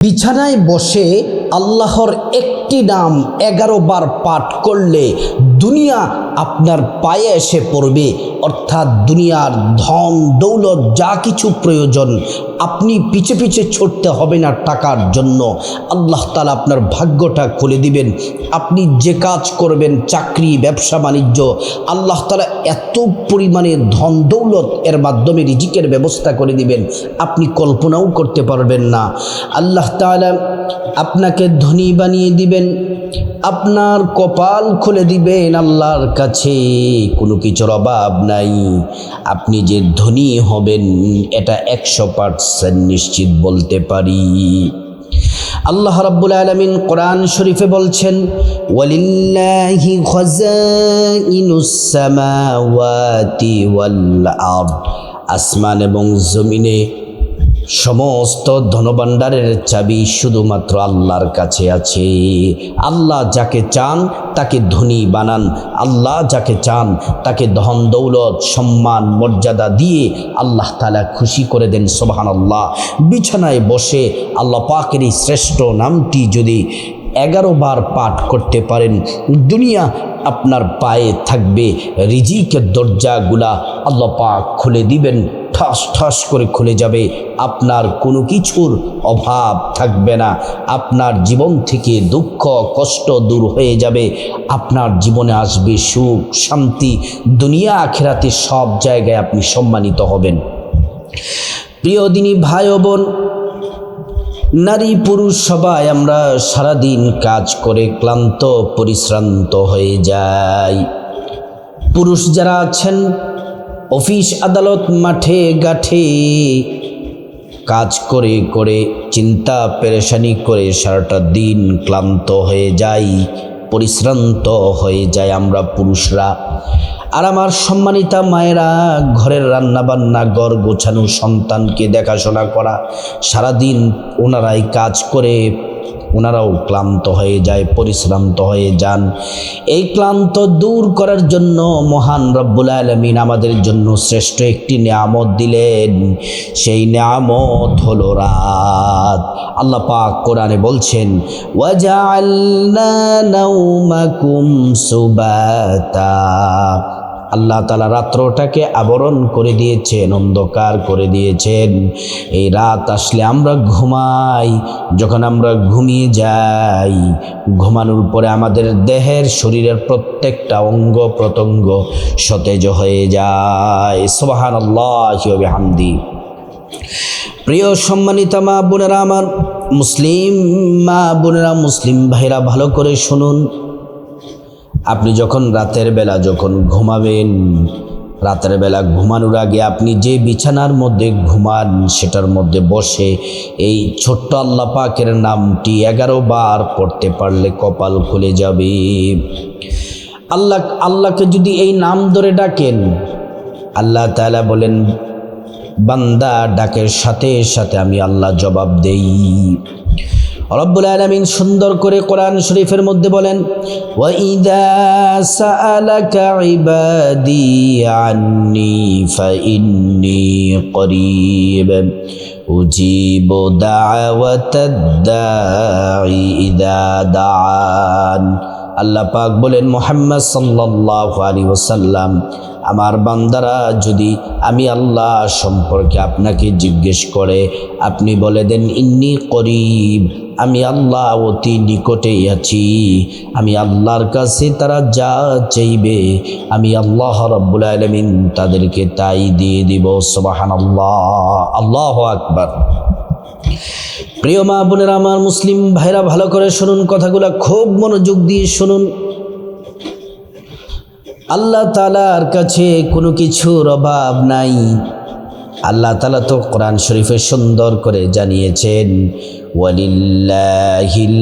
বিছানায় বসে আল্লাহর একটি নাম এগারো বার পাঠ করলে দুনিয়া আপনার পায়ে এসে পড়বে। অর্থাৎ দুনিয়ার ধন, দৌলত, যা কিছু প্রয়োজন, আপনি পিছে পিছে ছুটতে হবে না টাকার জন্য। আল্লাহ তালা আপনার ভাগ্যটা খুলে দিবেন। আপনি যে কাজ করবেন, চাকরি, ব্যবসা, বাণিজ্য, আল্লাহ তালা এত পরিমাণে ধন, দৌলত এর মাধ্যমে রিজিকের ব্যবস্থা করে দিবেন। আপনি কল্পনাও করতে পারবেন না। আল্লাহ তালা আপনাকে ধনী বানিয়ে দিবেন। আপনার কপাল খুলে দিবেন। আল্লাহর কাছে কোনো কিছুর অভাব নাই। আপনি যে ধনী হবেন, এটা একশো পার্সেন্ট নিশ্চিত বলতে পারি। আল্লাহ রাব্বুল আলামিন কোরআন শরীফে বলছেন, ওয়ালিল্লাহি খাযাইনুস সামাওয়াতি ওয়াল আসমান এবং জমিনে সমস্ত ধনভাণ্ডারের চাবি শুধুমাত্র আল্লাহর কাছে আছে। আল্লাহ যাকে চান, তাকে ধনী বানান। আল্লাহ যাকে চান, তাকে ধন, দৌলত, সম্মান, মর্যাদা দিয়ে আল্লাহ তালা খুশি করে দেন সোবাহান আল্লাহ বিছানায় বসে আল্লাহ পাকের শ্রেষ্ঠ নামটি যদি এগারো বার পাঠ করতে পারেন, দুনিয়া আপনার পায়ে থাকবে। রিজিকের দরজাগুলা আল্লাহ খুলে দিবেন। ঠাস ঠাস করে খুলে যাবে। আপনার কোনো কিছুর অভাব থাকবে না। আপনার জীবন থেকে দুঃখ, কষ্ট দূর হয়ে যাবে। আপনার জীবনে আসবে সুখ, শান্তি। দুনিয়া আখেরাতে সব জায়গায় আপনি সম্মানিত হবেন। প্রিয় দিনী ভাই বোন নারী, পুরুষ সবাই আমরা সারাদিন কাজ করে ক্লান্ত, পরিশ্রান্ত হয়ে যাই। পুরুষ যারা আছেন অফিস আদালত মাঠে গাঠে কাজ করে করে চিন্তা পেরেশানি করে সারাটা দিন ক্লান্ত হয়ে যাই, পরিশ্রান্ত হয়ে যায় আমরা পুরুষরা। আর আমার সম্মানিতা মায়েরা, ঘরের রান্না বান্না ঘর গোছানো, সন্তানকে দেখাশোনা করা, সারাদিন ওনারাই কাজ করে ওনারাও ক্লান্ত হয়ে যায়, পরিশ্রান্ত হয়ে যান। এই ক্লান্ত দূর করার জন্য মহান রব্বুল আলমিন আমাদের জন্য শ্রেষ্ঠ একটি নিয়ামত দিলেন। সেই নিয়ামত হলো রাত। আল্লাহ পাক কোরআনে বলছেন, ওয়াজআলনা নাওমাকুম সুবাতা। আল্লাহ তালা রাত্রটাকে আবরণ করে দিয়েছেন, অন্ধকার করে দিয়েছেন। এই রাত আসলে আমরা ঘুমাই, যখন আমরা ঘুমিয়ে যাই, ঘুমানোর পরে আমাদের দেহের শরীরের প্রত্যেকটা অঙ্গ প্রত্যঙ্গ সতেজ হয়ে যায়। সোবাহান আল্লাহামদি প্রিয় সম্মানিতা মা বোনেরা আমার, মুসলিম মা বোনেরা, মুসলিম ভাইরা ভালো করে শুনুন। আপনি যখন রাতের বেলা যখন ঘুমাবেন, রাতের বেলা ঘুমানোর আগে আপনি যে বিছানার মধ্যে ঘুমান সেটার মধ্যে বসে এই ছোট্ট আল্লাহ পাকের নামটি এগারো বার পড়তে পারলে কপাল খুলে যাবে। আল্লাহ, আল্লাহকে যদি এই নাম ধরে ডাকেন, আল্লাহ তালা বলেন, বান্দা ডাকের সাথে সাথে আমি আল্লাহ জবাব দেই। রব্বুল আলমিন সুন্দর করে কোরআন শরীফের মধ্যে বলেন উজিবু দাওয়াতাদ দাঈ ইদা দাআন। আল্লাহ পাক বলেন, মোহাম্মদ সাল্লাল্লাহু আলাইহি ওয়াসাল্লাম, আমার বান্দারা যদি আমি আল্লাহ সম্পর্কে আপনাকে জিজ্ঞেস করে, আপনি বলে দেন, ইন্নি করিব, আমি আল্লাহ অতি নিকটেই আছি, আমি আল্লাহর কাছে তারা যা চাইবে, আমি আল্লাহ রব্বুল আলমিন তাদেরকে তাই দিয়ে দিব সবাহান আল্লাহ আল্লাহ আকবার। প্রিয় মা বোনেরা, আমার মুসলিম ভাইরা, ভালো করে শুনুন কথাগুলো, খুব মনোযোগ দিয়ে শুনুন। আল্লাহ তালার কাছে কোনো কিছুর অভাব নাই। আল্লাহ তালা তো কোরআন শরীফে সুন্দর করে জানিয়েছেন, ওয়ালিল্লাহিল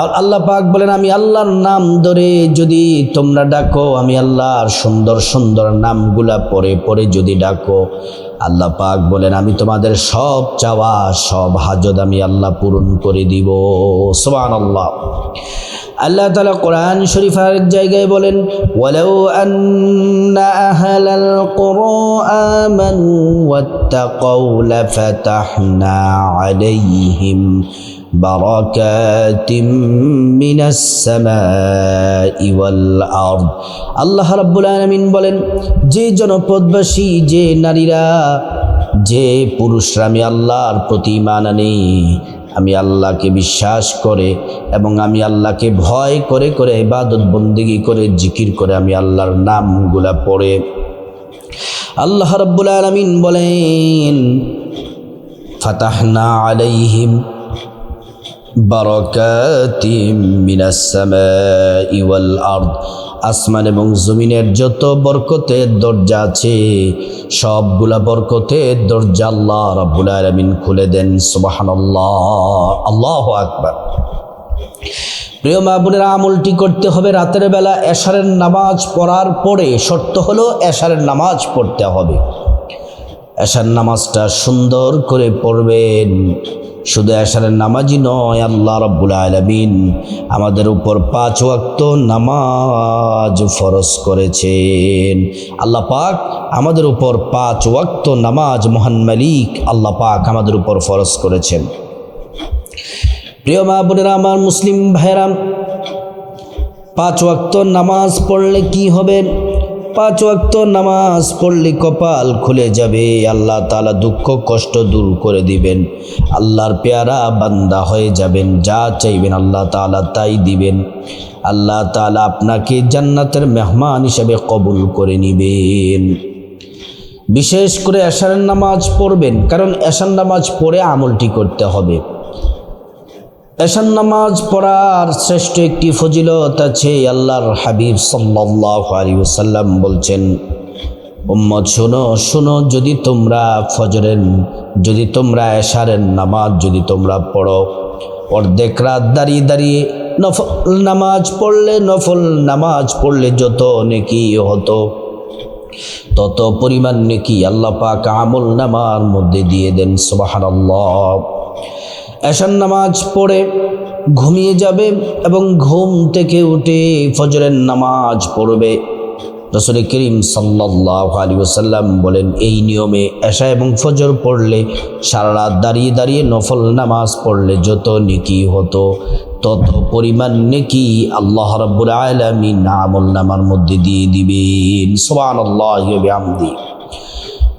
আর আল্লাহ পাক বলেন, আমি আল্লাহর নাম ধরে যদি তোমরা ডাকো, আমি আল্লাহর সুন্দর সুন্দর নামগুলা পরে পরে যদি ডাকো। আল্লাহ পাক বলেন, আমি তোমাদের সব চাওয়া, সব হাজত আমি আল্লাহ পূরণ করে দিব। সোবান আল্লাহ আল্লাহ তালা কোরআন শরীফ আরেক জায়গায় বলেন, ওয়ালাউ আন্না আহলাল কুরআন ওয়াত্তাকাউ লাফাতাহনা আলাইহিম। মিনাস সামাই ওয়াল আরদ। আল্লাহ রাব্বুল আলামিন বলেন, যে জনপদবাসী, যে নারীরা, যে পুরুষরা আমি আল্লাহর প্রতি ইমান আমি আল্লাহকে বিশ্বাস করে এবং আমি আল্লাহকে ভয় করে করে ইবাদত বন্দিগি করে জিকির করে আমি আল্লাহর নামগুলা পড়ে। আল্লাহ রব্বুল আলমিন বলেন, ফাতাহনা আলাইহিম মিনাস আসমান এবং জমিনের যত বরকতের দরজা আছে, সবগুলা বরকতের দরজা আল্লাহ রাব্বুল আলামিন খুলে দেন, সুবহানাল্লাহ। আল্লাহু আকবার। প্রিয় মা বোনেরা, আমলটি করতে হবে রাতের বেলা, এশারের নামাজ পড়ার পরে। শর্ত হলো এশারের নামাজ পড়তে হবে। এশার নামাজটা সুন্দর করে পড়বেন। শুধু এশারের নামাজই নয়, আল্লাহ রব্বুল আলমিন আমাদের উপর পাঁচ ওয়াক্ত নামাজ ফরজ করেছেন। আল্লাহ পাক আমাদের উপর পাঁচ ওয়াক্ত নামাজ মহান মালিক আল্লাহ পাক আমাদের উপর ফরজ করেছেন। প্রিয় মা বোনেরা, আমার মুসলিম ভাইরাম পাঁচ ওয়াক্ত নামাজ পড়লে কি হবে? পাঁচ ওয়াক্ত নামাজ পড়লে কপাল খুলে যাবে। আল্লাহ তালা দুঃখ, কষ্ট দূর করে দিবেন। আল্লাহর পেয়ারা বান্দা হয়ে যাবেন, যা চাইবেন আল্লাহ তালা তাই দিবেন। আল্লাহ তালা আপনাকে জান্নাতের মেহমান হিসেবে কবুল করে নিবেন। বিশেষ করে এশারের নামাজ পড়বেন, কারণ এশার নামাজ পড়ে আমলটি করতে হবে। এশান নামাজ পড়ার শ্রেষ্ঠ একটি ফজিলত আছে, আল্লাহর হাবিব সাল্লাহ আলী বলছেন, উম্মত, শোনো শোনো, যদি তোমরা ফজরের, যদি তোমরা এশারের নামাজ যদি তোমরা পড়ো, অর্ধেক রাত দাঁড়িয়ে দাঁড়িয়ে নফল নামাজ পড়লে নফল নামাজ পড়লে যত নেকি হতো, তত পরিমাণ নেকি আল্লাহ পাক আমল নামার মধ্যে দিয়ে দেন সুবাহান এশান নামাজ পড়ে ঘুমিয়ে যাবে এবং ঘুম থেকে উঠে ফজরের নামাজ পড়বে। রসুল করিম সাল্লাহ আলী ওসাল্লাম বলেন, এই নিয়মে এশা এবং ফজর পড়লে সারা রাত দাঁড়িয়ে দাঁড়িয়ে নফল নামাজ পড়লে যত নেকি হতো, তত পরিমাণ নেকি আল্লাহ রব্বুল আলমিন আমল নামার মধ্যে দিয়ে দিবেন। সোবান আল্লাহ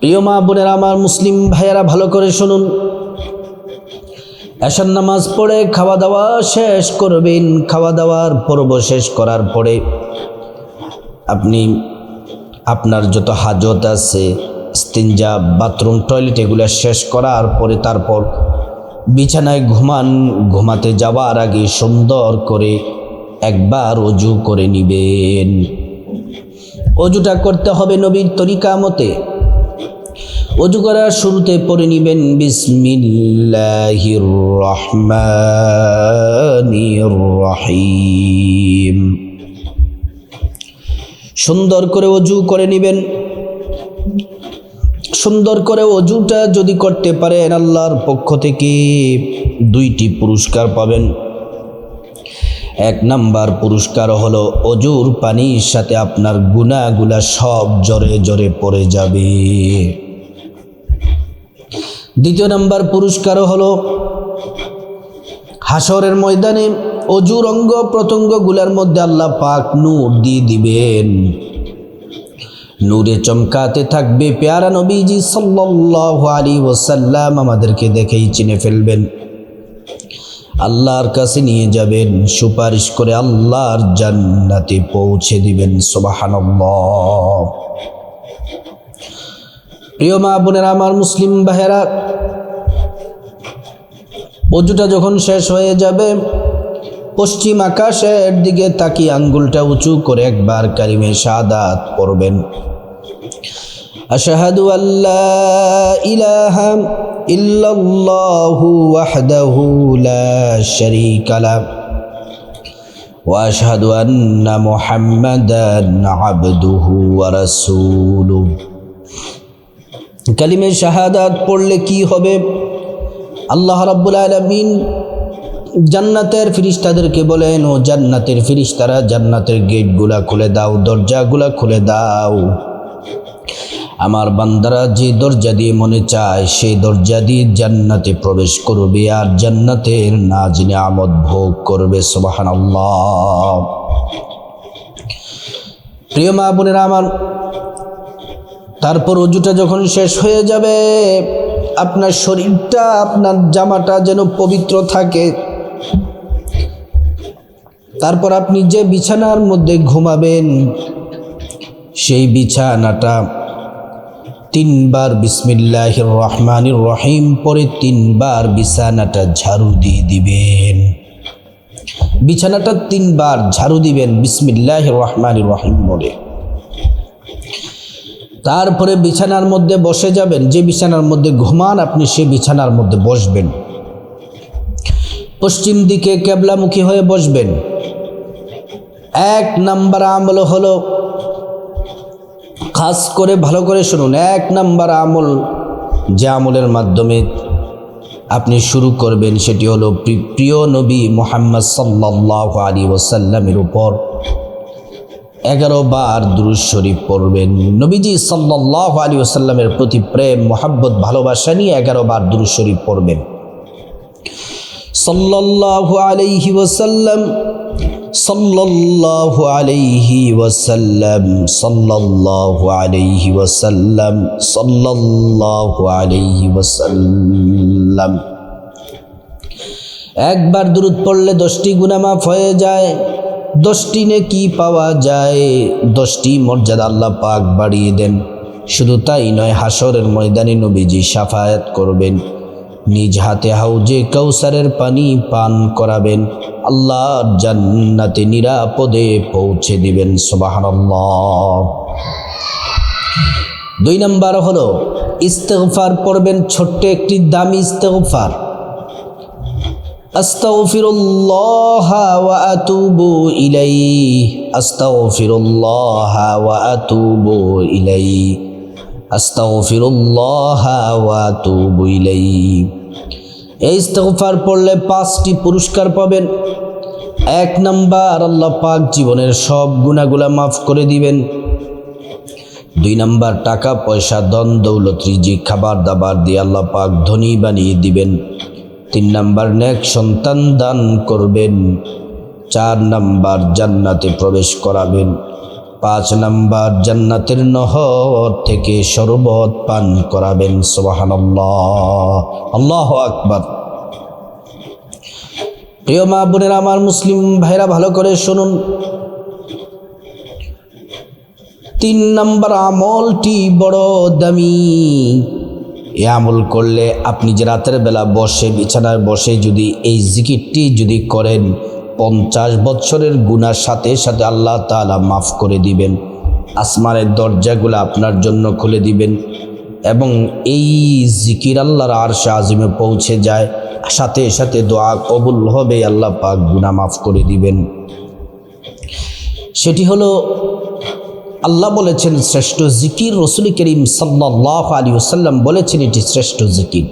প্রিয় মা বোনের, আমার মুসলিম ভাইয়েরা, ভালো করে শুনুন। এশার নামাজ পড়ে খাওয়া দাওয়া শেষ করবেন, খাওয়া দাওয়ার পর্ব শেষ করার পরে আপনি আপনার যত হাজত আছে, স্তিনজা, বাথরুম, টয়লেট এগুলো শেষ করার পরে তারপর বিছানায় ঘুমান, ঘুমাতে যাওয়ার আগে সুন্দর করে একবার অজু করে নিবেন। অজুটা করতে হবে নবীর তরিকা মতে। অজু করার শুরুতে পড়ে নিবেন বিসমিল্লাহির রহিম। সুন্দর করে অজু করে নিবেন। সুন্দর করে অজুটা যদি করতে পারেন, আল্লাহর পক্ষ থেকে দুইটি পুরস্কার পাবেন। এক নাম্বার পুরস্কার হলো, অজুর পানির সাথে আপনার গুণাগুলা সব জরে জরে পড়ে যাবে। দ্বিতীয় নাম্বার পুরস্কার হলো হাসরের ময়দানে অজুর অঙ্গ প্রত্যঙ্গগুলার মধ্যে আল্লাহ পাক নূর দিয়ে দিবেন। নূরে চমকাতে থাকবে পেয়ারা নবীজি সাল্লাল্লাহু আলী ওসাল্লাম আমাদেরকে দেখেই চিনে ফেলবেন। আল্লাহর কাছে নিয়ে যাবেন, সুপারিশ করে আল্লাহর জান্নাতে পৌঁছে দিবেন, সুবহানাল্লাহ। প্রিয় মা বোনেরা আমার মুসলিম ভাইয়েরা অজুটা যখন শেষ হয়ে যাবে পশ্চিম আকাশের দিকে তাকিয়ে আঙ্গুলটা উঁচু করে একবার কারিমে সাদাত পড়বেন আশাহাদু আল্লাহ ইলাহা ইল্লাল্লাহু ওয়াহদাহু লা শারীকা লা واشهد ان محمدا عبده ورسوله কালিমে শাহাদাত পড়লে কি হবে? আল্লাহ রাব্বুল আলামিন জান্নাতের ফিরিস্তাদেরকে বলেন, ও জান্নাতের ফিরিস্তারা, জান্নাতের গেটগুলা খুলে দাও, দরজাগুলা খুলে দাও। আমার বান্দারা যে দরজা দিয়ে মনে চায় সেই দরজা দিয়ে জান্নাতে প্রবেশ করবে আর জান্নাতের নাজ নিয়ামত ভোগ করবে। সুবাহান প্রিয় মা বোনেরা, আমার তারপর অজুটা যখন শেষ হয়ে যাবে, আপনার শরীরটা, আপনার জামাটা যেন পবিত্র থাকে। তারপর আপনি যে বিছানার মধ্যে ঘুমাবেন, সেই বিছানাটা তিনবার বিসমিল্লাহ রহমান রহিম পরে তিনবার বিছানাটা ঝাড়ু দিয়ে দিবেন। বিছানাটা তিনবার ঝাড়ু দিবেন বিসমিল্লাহ রহমান রহিম বলে। তারপরে বিছানার মধ্যে বসে যাবেন। যে বিছানার মধ্যে ঘুমান, আপনি সে বিছানার মধ্যে বসবেন। পশ্চিম দিকে কেবলামুখী হয়ে বসবেন। এক নাম্বার আমল হলো খাস করে ভালো করে শুনুন। এক নাম্বার আমল যে আমলের মাধ্যমে আপনি শুরু করবেন, সেটি হলো প্রি- প্রিয় নবী মোহাম্মদ সাল্লাহ আলী ওসাল্লামের উপর। এগারো বার দুরুজ শরীফ পড়বেন। নবীজি সাল্লাহ আলী ওসাল্লামের প্রতি প্রেম, মোহাব্বত, ভালোবাসা নিয়ে এগারো বার দুরুজ শরীফ পড়বেন। সাল্লাল্লাহু আলাইহি ওয়াসাল্লাম, সাল্লাল্লাহু আলাইহি ওয়াসাল্লাম, সাল্লাল্লাহু আলাইহি ওয়াসাল্লাম, সাল্লাল্লাহু আলাইহি ওয়াসাল্লাম। একবার দূরত পড়লে দশটি গুণা মাফ হয়ে যায়। দশটি নেকি পাওয়া যায়, দশটি মর্যাদা আল্লাহ পাক বাড়িয়ে দেন। শুধু তাই নয় হাসরের ময়দানে নবীজি সাফায়াত করবেন। নিজ হাতে হাউজে কৌসারের পানি পান করাবেন। আল্লাহর জান্নাতে নিরাপদে পৌঁছে দিবেন, সুবহানাল্লাহ। দুই নাম্বার হলো, ইস্তেগফার পড়বেন ছোট্ট একটি দামি ইস্তেগফার। أستغفر الله وأتوب إليه أستغفر الله وأتوب إليه أستغفر الله وأتوب إليه এই ইস্তেগফার পড়লে পাঁচটি পুরস্কার পাবেন এক নাম্বার আল্লাহ পাক জীবনের সব গুণাগুলা মাফ করে দিবেন দুই নাম্বার টাকা পয়সা দন দৌলত রিজিক খাবার দাবার দিয়ে আল্লাহ পাক ধনী বানিয়ে দিবেন তিন নাম্বার নেক সন্তান দান করবেন। চার নাম্বার জান্নাতে প্রবেশ করাবেন। পাঁচ নাম্বার জান্নাতের নহর থেকে শরবত পান করাবেন। সোবাহান্লাহ আল্লাহ আকবার। প্রিয় মা বোনেরা, আমার মুসলিম ভাইরা ভালো করে শুনুন। তিন নম্বর আমলটি বড় দামি। এ আমল করলে আপনি যে রাতের বেলা বসে, বিছানায় বসে যদি এই জিকিরটি যদি করেন, পঞ্চাশ বছরের গুণার সাথে সাথে আল্লাহ তাআলা মাফ করে দিবেন। আসমানের দরজাগুলো আপনার জন্য খুলে দিবেন এবং এই জিকির আল্লাহর আরশে আজিমে পৌঁছে যায়। সাথে সাথে দোয়া কবুল হবে, আল্লাহ পাক গুণা মাফ করে দিবেন। সেটি হলো আল্লাহ বলেছেন, শ্রেষ্ঠ জিকির রসুল করিম সাল্লাহ আলী ওসাল্লাম বলেছেন, এটি শ্রেষ্ঠ জিকির।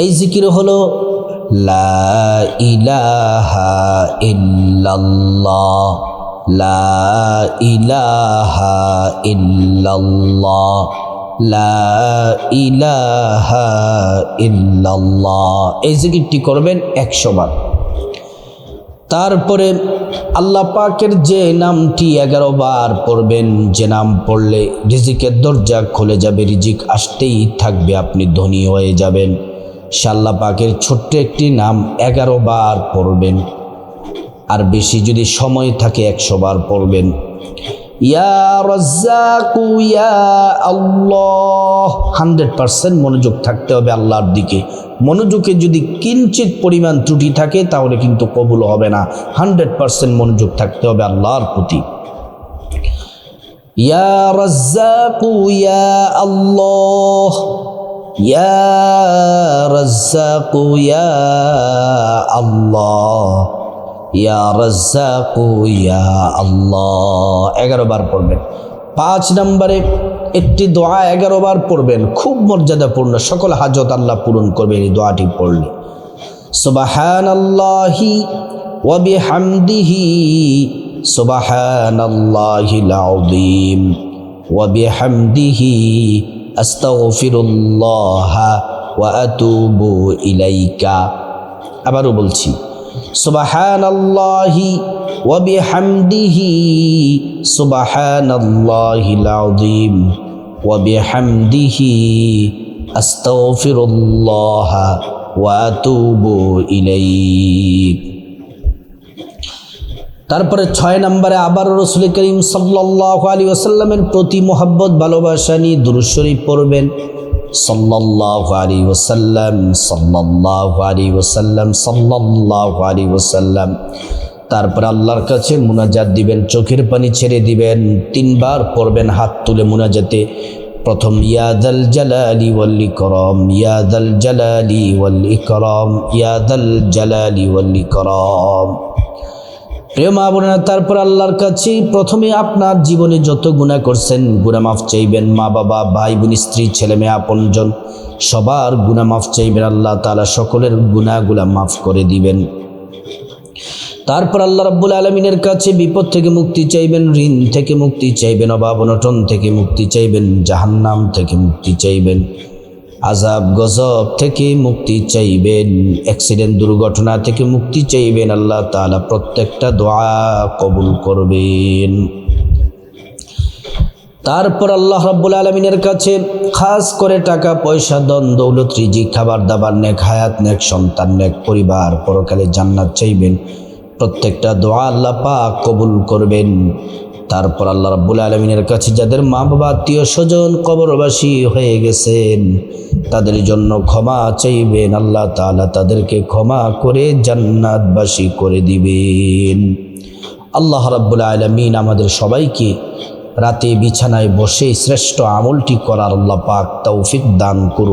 এই জিকির হলো, লা ইলাহা লা ইলাহা লা ইলাহা এই জিকিরটি করবেন একশো বার। তারপরে আল্লাহ পাকের যে নামটি এগারো বার পড়বেন, যে নাম পড়লে রিজিকের দরজা খুলে যাবে, রিজিক আসতেই থাকবে, আপনি ধনী হয়ে যাবেন। শাল্লা পাকের ছোট্ট একটি নাম এগারো বার পড়বেন। আর বেশি যদি সময় থাকে একশো বার পড়বেন। ইয়া হান্ড্রেড পার্সেন্ট মনোযোগ থাকতে হবে আল্লাহর দিকে। মনোযোগে যদি কিঞ্চিত পরিমাণ ত্রুটি থাকে, তাহলে কিন্তু কবুল হবে না। হান্ড্রেড পার্সেন্ট মনোযোগ থাকতে হবে আল্লাহর প্রতি। ইয়া আল্লাহ। ইয়া রাজ্জাকু, ইয়া আল্লাহ। ইয়া আল্লাহ। এগারো বার পড়বেন। পাঁচ নম্বরে একটি দোয়া এগারো বার পড়বেন। খুব মর্যাদাপূর্ণ। সকল হাজত আল্লাহ পূরণ করবেন এই দোয়াটি পড়লে। সুবহানাল্লাহি ওয়া ইলাইকা। আবারও বলছি সুবহানাল্লাহি ওয়া বিহামদিহি সুবহানাল্লাহিল আযীম ওয়া বিহামদিহি আস্তাগফিরুল্লাহ ওয়া আতুবু ইলাইক। তারপরে ছয় নম্বরে আবার রসুল করিম সাল্লাহ আলী ওসাল্লামের প্রতি মোহাব্বত, ভালোবাসা নিয়ে দুরুশরীফ পড়বেন। তারপর আল্লাহর কাছে মুনাজাত দিবেন, চোখের পানি ছেড়ে দিবেন, তিনবার পড়বেন হাত তুলে মুনাজাতে। প্রথম ইয়াদাল জালালি ওয়াল্লি করম ইয়াদাল জালালি ওয়াল্লি করম ইয়াদাল জালালি ওয়াল্লি করম প্রিয় মা বোনেরা, তারপর আল্লাহর কাছে প্রথমে আপনার জীবনে যত গুণা করছেন গুণা মাফ চাইবেন। মা বাবা, ভাই বোন, স্ত্রী, ছেলে মেয়ে আপনজন সবার গুণা মাফ চাইবেন। আল্লাহ তালা সকলের গুণাগুলা মাফ করে দিবেন। তারপর আল্লাহ রাব্বুল আলমিনের কাছে বিপদ থেকে মুক্তি চাইবেন, ঋণ থেকে মুক্তি চাইবেন, অভাব অনটন থেকে মুক্তি চাইবেন, জাহান্নাম থেকে মুক্তি চাইবেন। আজাব গজব থেকে মুক্তি চাইবেন অ্যাক্সিডেন্ট দুর্ঘটনা থেকে মুক্তি চাইবেন, আল্লাহ তাআলা প্রত্যেকটা দোয়া কবুল করবেন। তারপর আল্লাহ রাব্বুল আলমিনের কাছে খাস করে টাকা, পয়সা দন দৌলত রিজি খাবার দাবার, নেক হায়াত, নেক সন্তান, নেক পরিবার পরকালে জান্নাত চাইবেন। প্রত্যেকটা দোয়া আল্লাহ পাক কবুল করবেন। তারপর আল্লাহ রাব্বুল আলমিনের কাছে যাদের মা বাবা আত্মীয় স্বজন কবরবাসী হয়ে গেছেন, তাদের জন্য ক্ষমা চাইবেন, আল্লাহ তাআলা তাদেরকে ক্ষমা করে জান্নাতবাসী করে দিবেন। আল্লাহ রাব্বুল আলমিন আমাদের সবাইকে রাতে বিছানায় বসে শ্রেষ্ঠ আমলটি করার আল্লাহ পাক তৌফিক দান করুন